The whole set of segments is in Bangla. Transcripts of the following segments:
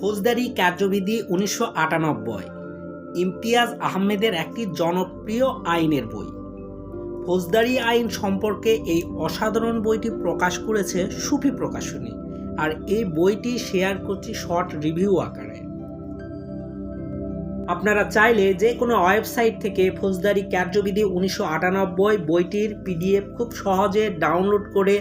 ফৌজদারি কার্যবিধি উনিশশো আটানব্বই, ইমতিয়াজ আহমেদের একটি জনপ্রিয় আইনের বই। ফৌজদারি আইন সম্পর্কে এই অসাধারণ বইটি প্রকাশ করেছে সুফি প্রকাশনী, আর এই বইটি শেয়ার করছি শর্ট রিভিউ আকারে। আপনারা চাইলে যে কোনো ওয়েবসাইট থেকে ফৌজদারি কার্যবিধি উনিশশো আটানব্বই বইটির পিডিএফ খুব সহজে ডাউনলোড করে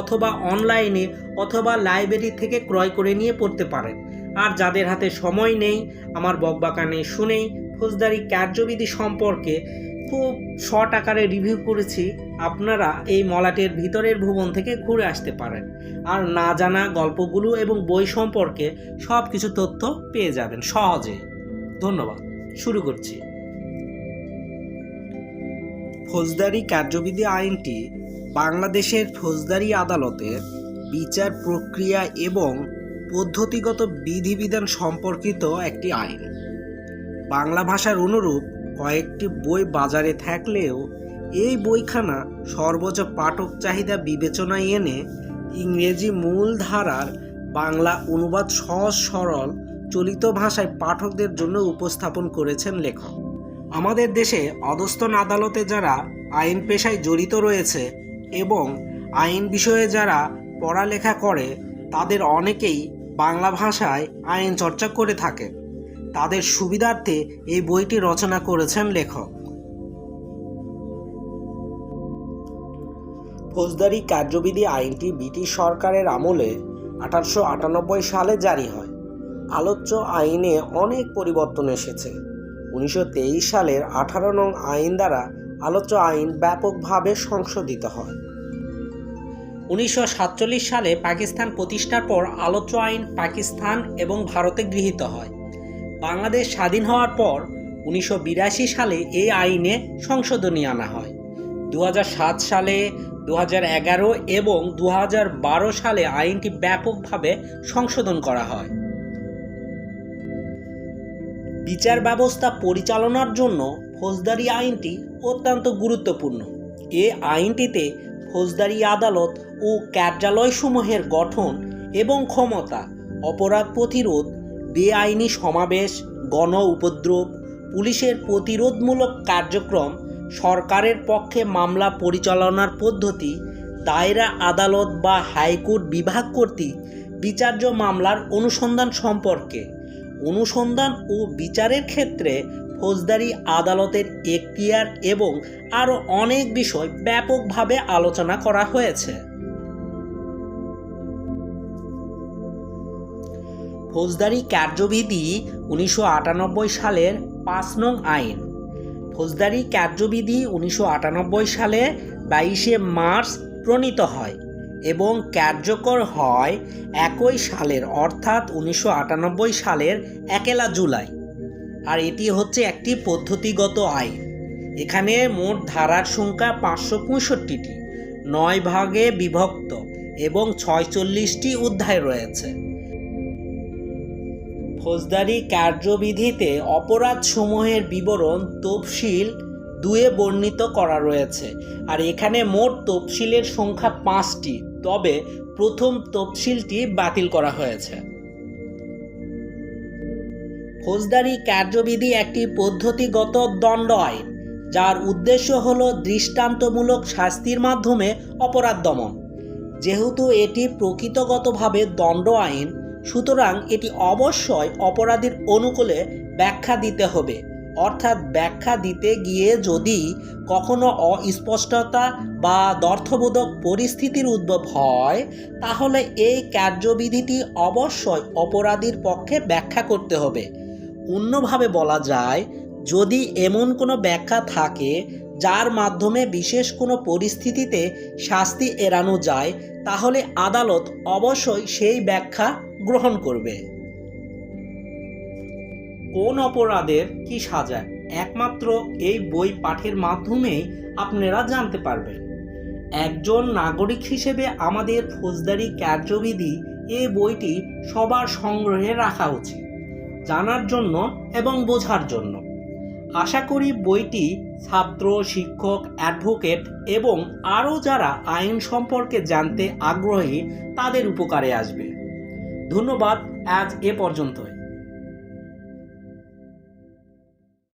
অথবা অনলাইনে অথবা লাইব্রেরি থেকে ক্রয় করে নিয়ে পড়তে পারেন। আর যাদের হাতে সময় নেই, আমার বকবাকানে শুনেই ফৌজদারি কার্যবিধি সম্পর্কে খুব শর্ট আকারে রিভিউ করেছি। আপনারা এই মলাটের ভিতরের ভুবন থেকে ঘুরে আসতে পারেন। আর না জানা গল্পগুলো এবং বই সম্পর্কে সব কিছু তথ্য পেয়ে যাবেন সহজে। ধন্যবাদ। শুরু করছি। ফৌজদারি কার্যবিধি আইনটি বাংলাদেশের ফৌজদারি আদালতের বিচার প্রক্রিয়া এবং পদ্ধতিগত বিধিবিধান সম্পর্কিত একটি আইন। বাংলা ভাষার অনুরূপ কয়েকটি বই বাজারে থাকলেও এই বইখানা সর্বোচ্চ পাঠক চাহিদা বিবেচনায় এনে ইংরেজি মূল ধারার বাংলা অনুবাদ সহজ সরল চলিত ভাষায় পাঠকদের জন্য উপস্থাপন করেছেন লেখক। আমাদের দেশে অধস্তন আদালতে যারা আইন পেশায় জড়িত রয়েছে এবং আইন বিষয়ে যারা পড়ালেখা করে, তাদের অনেকেই বাংলা ভাষায় আইন চর্চা করে থাকেন তাদের সুবিধার্থে এই বইটি রচনা করেছেন লেখক। ফৌজদারি কার্যবিধি আইনটি ব্রিটিশ সরকারের আমলে আঠারোশো আটানব্বই সালে জারি হয়। আলোচ্য আইনে অনেক পরিবর্তন এসেছে। উনিশশো তেইশ সালের আঠারো নং আইন দ্বারা আলোচ্য আইন ব্যাপকভাবে সংশোধিত হয়। উনিশশো সাতচল্লিশ সালে পাকিস্তান প্রতিষ্ঠার পর আলোচ্য আইন পাকিস্তান এবং ভারতে গৃহীত হয়। বাংলাদেশ স্বাধীন হওয়ার পর উনিশশো বিরাশি সালে এই আইনে সংশোধনী আনা হয়। দুহাজার সাত সালে দু এবং দু হাজার বারো সালে আইনটি ব্যাপকভাবে সংশোধন করা হয়। বিচার ব্যবস্থা পরিচালনার জন্য ফৌজদারি আইনটি অত্যন্ত গুরুত্বপূর্ণ। এ আইনটিতে ফৌজদারি আদালত ও কার্যালয়সমূহের গঠন এবং ক্ষমতা, অপরাধ প্রতিরোধ, বেআইনি সমাবেশ, গণ উপদ্রব, পুলিশের প্রতিরোধমূলক কার্যক্রম, সরকারের পক্ষে মামলা পরিচালনার পদ্ধতি, দায়রা আদালত বা হাইকোর্ট বিভাগ কর্তৃক বিচার্য মামলার অনুসন্ধান সম্পর্কে, অনুসন্ধান ও বিচারের ক্ষেত্রে ফৌজদারি, আদালতের এখতিয়ার এবং আরও অনেক বিষয় ব্যাপকভাবে আলোচনা করা হয়েছে। ফৌজদারি কার্যবিধি উনিশশো আটানব্বই সালের পাঁচ নং আইন। ফৌজদারি কার্যবিধি উনিশশো আটানব্বই সালে বাইশে মার্চ প্রণীত হয় এবং কার্যকর হয় একই সালের, অর্থাৎ উনিশশো আটানব্বই সালের একেলা জুলাই। আর এটি হচ্ছে একটি পদ্ধতিগত আইন এখানে মোট ধারার সংখ্যা পাঁচশো পঁয়ষট্টিটি, নয় ভাগে বিভক্ত এবং ছয়চল্লিশটি অধ্যায় রয়েছে। ফৌজদারি কার্যবিধিতে অপরাধসমূহের বিবরণ তফসিল দুয়ে বর্ণিত করা রয়েছে আর এখানে মোট তফসিলের সংখ্যা পাঁচটি, তবে প্রথম তফসিলটি বাতিল করা হয়েছে। ফৌজদারি কার্যবিধি একটি পদ্ধতিগত দণ্ড আইন যার উদ্দেশ্য হল দৃষ্টান্তমূলক শাস্তির মাধ্যমে অপরাধ দমন। যেহেতু এটি প্রকৃতগতভাবে দণ্ড আইন সুতরাং এটি অবশ্যই অপরাধীর অনুকূলে ব্যাখ্যা দিতে হবে। অর্থাৎ ব্যাখ্যা দিতে গিয়ে যদি কখনো অস্পষ্টতা বা দর্থবোধক পরিস্থিতির উদ্ভব হয়, তাহলে এই কার্যবিধিটি অবশ্যই অপরাধীর পক্ষে ব্যাখ্যা করতে হবে। অন্যভাবে বলা যায়, যদি এমন কোনো ব্যাখ্যা থাকে যার মাধ্যমে বিশেষ কোনো পরিস্থিতিতে শাস্তি এড়ানো যায়, তাহলে আদালত অবশ্যই সেই ব্যাখ্যা গ্রহণ করবে। কোন অপরাধের কি সাজা? একমাত্র এই বই পাঠের মাধ্যমেই আপনারা জানতে পারবেন। একজন নাগরিক হিসেবে আমাদের ফৌজদারি কার্যবিধি এই বইটি সবার সংগ্রহে রাখা উচিত। জানার জন্য এবং বোঝার জন্য। আশা করি বইটি ছাত্র, শিক্ষক, অ্যাডভোকেট এবং আরও যারা আইন সম্পর্কে জানতে আগ্রহী তাদের উপকারে আসবে। ধন্যবাদ, আজ এ পর্যন্তই।